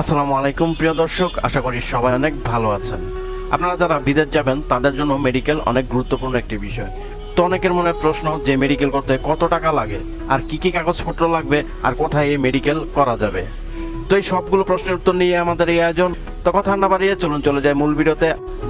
আসসালামু আলাইকুম, প্রিয় দর্শক। আশা করি সবাই অনেক ভালো আছেন। আপনারা যারা বিদেশ যাবেন, তাদের জন্য মেডিকেল অনেক গুরুত্বপূর্ণ একটি বিষয়। তো অনেকের মনে প্রশ্ন যে মেডিকেল করতে কত টাকা লাগে? আর কি কি কাগজপত্র লাগবে? আর কোথায় এই মেডিকেল করা যাবে? তো এই সবগুলো প্রশ্নের উত্তর নিয়ে আমাদের এই আয়োজন তো কথা না বাড়িয়ে চলুন, চলে যায় মূল ভিডিওতে।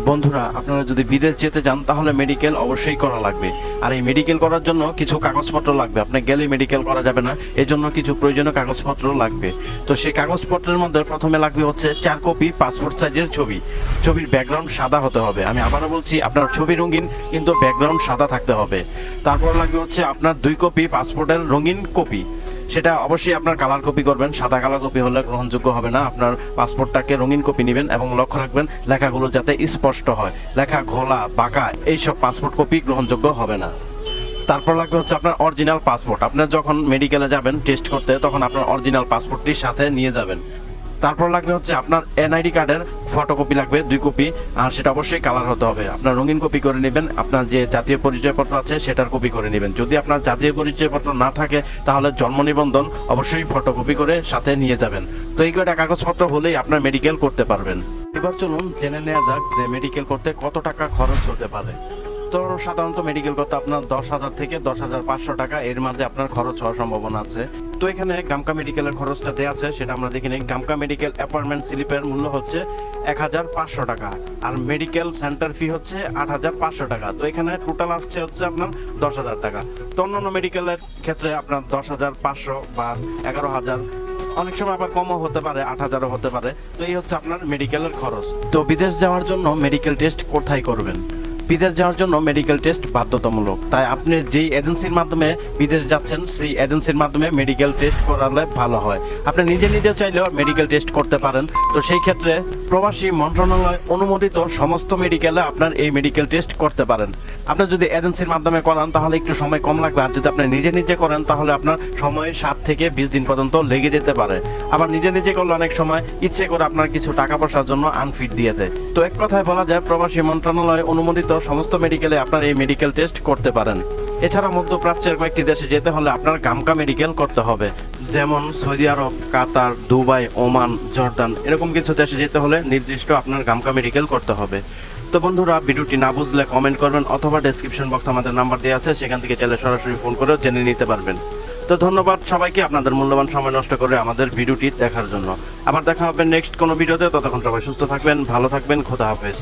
বন্ধুরা, আপনারা যদি বিদেশ যেতে যান তাহলে মেডিকেল অবশ্যই করা লাগবে। আর এই মেডিকেল করার জন্য কিছু কাগজপত্র লাগবে। আপনি গেলে মেডিকেল করা যাবে না এই জন্য কিছু প্রয়োজনীয় কাগজপত্র লাগবে। তো সেই কাগজপত্রের মধ্যে প্রথমে লাগবে হচ্ছে চার কপি পাসপোর্ট সাইজের ছবি। ছবির ব্যাকগ্রাউন্ড সাদা হতে হবে। আমি আবারও বলছি, আপনার ছবি রঙিন, কিন্তু ব্যাকগ্রাউন্ড সাদা থাকতে হবে। তারপর লাগবে হচ্ছে আপনার দুই কপি পাসপোর্টের রঙিন কপি সেটা অবশ্যই আপনার কালার কপি করবেন। সাদা কালার কপি হলে গ্রহণযোগ্য হবে না। আপনার পাসপোর্টটাকে রঙিন কপি নেবেন এবং লক্ষ্য রাখবেন লেখাগুলো যাতে স্পষ্ট হয়। লেখা, ঘোলা, বাঁকা, এইসব পাসপোর্ট কপি গ্রহণযোগ্য হবে না। তারপর লাগবে হচ্ছে আপনার অরিজিনাল পাসপোর্ট আপনার যখন মেডিকেলে যাবেন টেস্ট করতে, তখন আপনার অরিজিনাল পাসপোর্টটির সাথে নিয়ে যাবেন। তারপর লাগবে হচ্ছে আপনার এনআইডি কার্ডের ফটোকপি লাগবে, দুই কপি আর সেটা অবশ্যই কালার হতে হবে। আপনার রঙিন কপি করে নেবেন, আপনার যে জাতীয় পরিচয়পত্র আছে সেটার কপি করে নেবেন। যদি আপনার জাতীয় পরিচয়পত্র না থাকে, তাহলে জন্ম নিবন্ধন অবশ্যই ফটোকপি করে সাথে নিয়ে যাবেন। তো এই কয়টা কাগজপত্র হলেই আপনার মেডিকেল করতে পারবেন। এবার চলুন জেনে নেওয়া যাক যে মেডিকেল করতে কত টাকা খরচ হতে পারে। তো সাধারণত মেডিকেল করতে আপনার দশ হাজার থেকে দশ হাজার পাঁচশো টাকা। এর মাঝে আপনার খরচ হওয়ার সম্ভাবনা আছে। তো এখানে গামকা মেডিকেলের খরচটা দেওয়া আছে, সেটা আমরা দেখে নিই। গামকা মেডিকেল অ্যাপয়েন্টমেন্ট স্লিপের মূল্য হচ্ছে এক হাজার পাঁচশো টাকা। আর মেডিকেল সেন্টার ফি হচ্ছে আট হাজার পাঁচশো টাকা। তো এখানে টোটাল আসছে হচ্ছে আপনার দশ হাজার টাকা। তো অন্যান্য মেডিকেলের ক্ষেত্রে আপনার দশ হাজার পাঁচশো বা এগারো হাজার। অনেক সময় আবার কমও হতে পারে, আট হাজারও হতে পারে। তো এই হচ্ছে আপনার মেডিকেলের খরচ। তো বিদেশ যাওয়ার জন্য মেডিকেল টেস্ট কোথায় করবেন? বিদেশ যাওয়ার জন্য মেডিকেল টেস্ট বাধ্যতামূলক। তাই আপনি যেই এজেন্সির মাধ্যমে বিদেশ যাচ্ছেন, সেই এজেন্সির মাধ্যমে মেডিকেল টেস্ট করালে ভালো হয়। আপনি নিজে নিজে চাইলেও মেডিকেল টেস্ট করতে পারেন। তো সেই ক্ষেত্রে প্রবাসী মন্ত্রণালয় অনুমোদিত সমস্ত মেডিকেলে আপনার এই মেডিকেল টেস্ট করতে পারেন। আপনি যদি এজেন্সির মাধ্যমে করান, তাহলে একটু সময় কম লাগবে। আর যদি আপনি নিজে নিজে করেন, তাহলে আপনার সময় সাত থেকে বিশ দিন পর্যন্ত লেগে যেতে পারে। আবার নিজে নিজে করলে অনেক সময় ইচ্ছে করে আপনার কিছু টাকা পয়সার জন্য আনফিট দিয়ে দেয়। তো এক কথায় বলা যায়, প্রবাসী মন্ত্রণালয় অনুমোদিত সমস্ত মেডিকেলে আপনার এই মেডিকেল টেস্ট করতে পারেন। এছাড়া মধ্যপ্রাচ্যের কয়েকটি দেশে যেতে হলে আপনার গামকা মেডিকেল করতে হবে। যেমন Saudi Arabia, Qatar, Dubai, Oman, Jordan, এরকম কিছু দেশে যেতে হলে নির্দিষ্ট আপনার গামকা মেডিকেল করতে হবে। তো বন্ধুরা, ভিডিওটি না বুঝলে কমেন্ট করবেন অথবা ডেসক্রিপশন বক্স আমাদের নাম্বার দেওয়া আছে, সেখান থেকে চাইলে সরাসরি ফোন করে জেনে নিতে পারবেন। তো ধন্যবাদ সবাইকে। আপনাদের মূল্যবান সময় নষ্ট করে আমাদের ভিডিওটি দেখার জন্য। আবার দেখা হবে নেক্সট কোনো ভিডিওতে। ততক্ষণ সবাই সুস্থ থাকবেন, ভালো থাকবেন। খোদা হাফেজ।